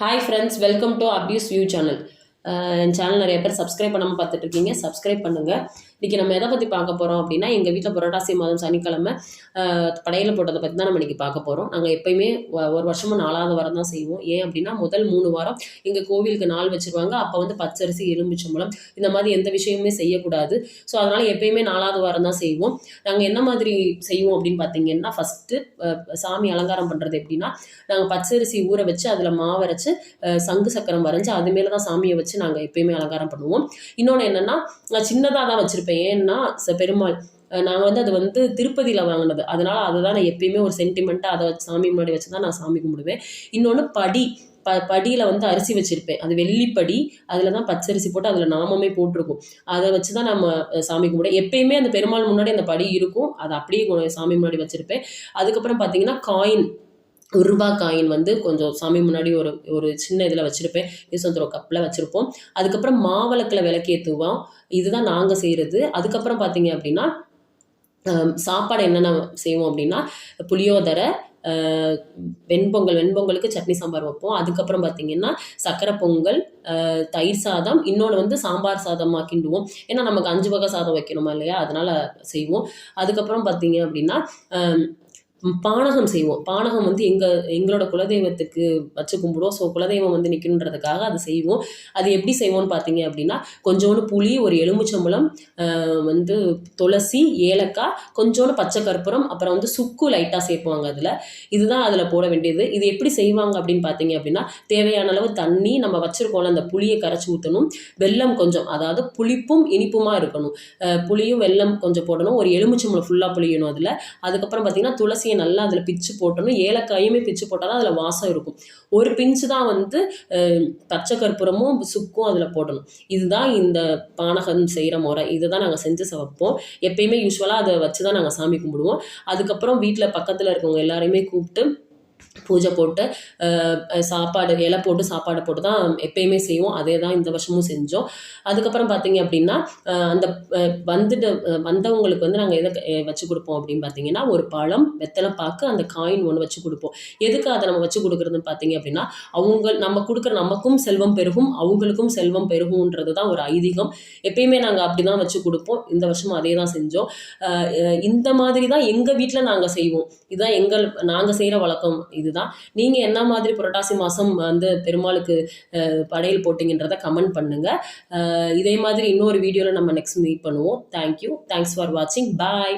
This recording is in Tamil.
Hi friends, welcome to Abuse View channel. என் சேனல் நிறைய பேர் சப்ஸ்கிரைப் பண்ணாமல் பார்த்துட்டு இருக்கீங்க சப்ஸ்கிரைப் பண்ணுங்கள் இன்றைக்கி நம்ம எதை பற்றி பார்க்க போகிறோம் அப்படின்னா எங்கள் வீட்டில் புரட்டாசி மாதம் சனிக்கிழமை படையில் போட்டதை பற்றி தான் நம்ம இன்றைக்கி பார்க்க போகிறோம் நாங்கள் எப்பயுமே ஒரு வருஷமும் நாலாவது வாரம் தான் செய்வோம். ஏன் அப்படின்னா முதல் மூணு வாரம் எங்கள் கோவிலுக்கு நாள் வச்சுருவாங்க. அப்போ வந்து பச்சரிசி எலும்பிச்சம்பழம் இந்த மாதிரி எந்த விஷயமுமே செய்யக்கூடாது. ஸோ அதனால் எப்பயுமே நாலாவது வாரம் தான் செய்வோம். நாங்கள் என்ன மாதிரி செய்வோம் அப்படின்னு பார்த்தீங்கன்னா ஃபஸ்ட்டு சாமி அலங்காரம் பண்ணுறது எப்படின்னா நாங்கள் பச்சரிசி ஊற வச்சு அதில் மாவரைச்சு சங்கு சக்கரம் வரைஞ்சி அது மேலே தான் சாமியை வச்சு வச்சு நாங்கள் எப்பயுமே அலங்காரம் பண்ணுவோம். இன்னொன்று என்னென்னா நான் சின்னதாக தான் வச்சுருப்பேன். ஏன்னா ச- பெருமாள் நாங்கள் வந்து அது வந்து திருப்பதியில் வாங்கினது. அதனால் அதை தான் நான் எப்பயுமே ஒரு சென்டிமெண்ட்டாக அதை சாமி முன்னாடி வச்சு தான் நான் சாமி கும்பிடுவேன். இன்னொன்று படி ப படியில் வந்து அரிசி வச்சுருப்பேன். அது வெள்ளிப்படி அதில் தான் பச்சரிசி போட்டு அதில் நாமமே போட்டிருக்கும். அதை வச்சு தான் நம்ம சாமி கும்பிடுவோம். எப்பயுமே அந்த பெருமாள் முன்னாடி அந்த படி இருக்கும். அதை அப்படியே சாமி முன்னாடி வச்சுருப்பேன். அதுக்கப்புறம் பார்த்தீங்கன்னா காயின். ஒரு ரூபா காயின் வந்து கொஞ்சம் சாமி முன்னாடி ஒரு ஒரு சின்ன இதில் வச்சுருப்பேன். யூசந்தரோ கப்பில் வச்சுருப்போம். அதுக்கப்புறம் மாவிளக்கில் விளக்கேற்றுவோம் இதுதான் நாங்கள் செய்கிறது அதுக்கப்புறம் பார்த்தீங்க அப்படின்னா சாப்பாடு என்னென்ன செய்வோம் அப்படின்னா புளியோதரை வெண்பொங்கல் வெண்பொங்கலுக்கு சட்னி சாம்பார் வைப்போம். அதுக்கப்புறம் பார்த்தீங்கன்னா சக்கரை பொங்கல் தயிர் சாதம் இன்னொன்று வந்து சாம்பார் சாதமாக கிண்டுவோம். ஏன்னா நமக்கு அஞ்சு வகை சாதம் வைக்கணுமா இல்லையா? அதனால் செய்வோம். அதுக்கப்புறம் பார்த்தீங்க அப்படின்னா பானகம் செய்வோம். பானகம் வந்து எங்கள் எங்களோட குலதெய்வத்துக்கு வச்சு கும்பிடுவோம். ஸோ குலதெய்வம் வந்து நிற்கணுன்றதுக்காக அது செய்வோம். அது எப்படி செய்வோம்னு பார்த்தீங்க அப்படின்னா கொஞ்சோண்டு புளி ஒரு எலுமிச்சம்பழம் வந்து துளசி ஏலக்காய் கொஞ்சோண்டு பச்சை கற்பூரம் அப்புறம் வந்து சுக்கு லைட்டாக சேர்ப்பாங்க அதில். இதுதான் அதில் போட வேண்டியது. இது எப்படி செய்வாங்க அப்படின்னு பார்த்தீங்க அப்படின்னா தேவையான அளவு தண்ணி நம்ம வச்சுருக்கோம்ல அந்த புளியை கரைச்சி ஊற்றணும் வெல்லம் கொஞ்சம் அதாவது புளிப்பும் இனிப்புமாக இருக்கணும். புளியும் வெல்லம் கொஞ்சம் போடணும். ஒரு எலுமிச்சம்பழம் ஃபுல்லாக புளியணும் அதில். அதுக்கப்புறம் பார்த்தீங்கன்னா துளசியை நல்லா அதில் பிச்சு போட்டணும் ஏலக்காயுமே பிச்சு போட்டால் தான் அதில் வாசம் இருக்கும். ஒரு பிஞ்சு தான் வந்து பச்சை கற்பூரமும் சுக்கும் அதில் போடணும். இதுதான் இந்த பானகம் செய்கிற முறை. இதை தான் நாங்கள் செஞ்சு சமைப்போம். எப்பயுமே யூஸ்வலாக அதை வச்சு தான் நாங்கள் சாமி கும்பிடுவோம். அதுக்கப்புறம் வீட்டில் பக்கத்தில் இருக்கவங்க எல்லாரையுமே கூப்பிட்டு பூஜை போட்டு சாப்பாடு இலை போட்டு சாப்பாடு போட்டு தான் எப்பயுமே செய்வோம். அதே தான் இந்த வருஷமும் செஞ்சோம். அதுக்கப்புறம் பார்த்தீங்க அப்படின்னா அந்த வந்துட்டு வந்தவங்களுக்கு வந்து நாங்கள் எதை வச்சு கொடுப்போம் அப்படின்னு பார்த்தீங்கன்னா ஒரு பழம் வெத்தலை பாக்கு அந்த காயின் ஒன்று வச்சு கொடுப்போம். எதுக்கு அதை நம்ம வச்சு கொடுக்குறதுன்னு பார்த்தீங்க அப்படின்னா அவங்க நம்ம கொடுக்குற நமக்கும் செல்வம் பெருகும் அவங்களுக்கும் செல்வம் பெருகும்ன்றது தான் ஒரு ஐதீகம். எப்பயுமே நாங்கள் அப்படி தான் வச்சு கொடுப்போம். இந்த வருஷமும் அதே தான் செஞ்சோம். இந்த மாதிரி தான் எங்கள் வீட்டில் நாங்கள் செய்வோம். இதுதான் எங்கள் நாங்கள் செய்கிற வழக்கம். இதுதான். நீங்கள் என்ன மாதிரி புரட்டாசி மாதம் வந்து பெருமாளுக்கு படையில் படையல் போட்டிங்கன்றதை கமெண்ட் பண்ணுங்கள் இதே மாதிரி இன்னொரு வீடியோவில் நம்ம நெக்ஸ்ட் மீட் பண்ணுவோம். தேங்க்யூ தேங்க்ஸ் ஃபார் வாட்சிங் பாய்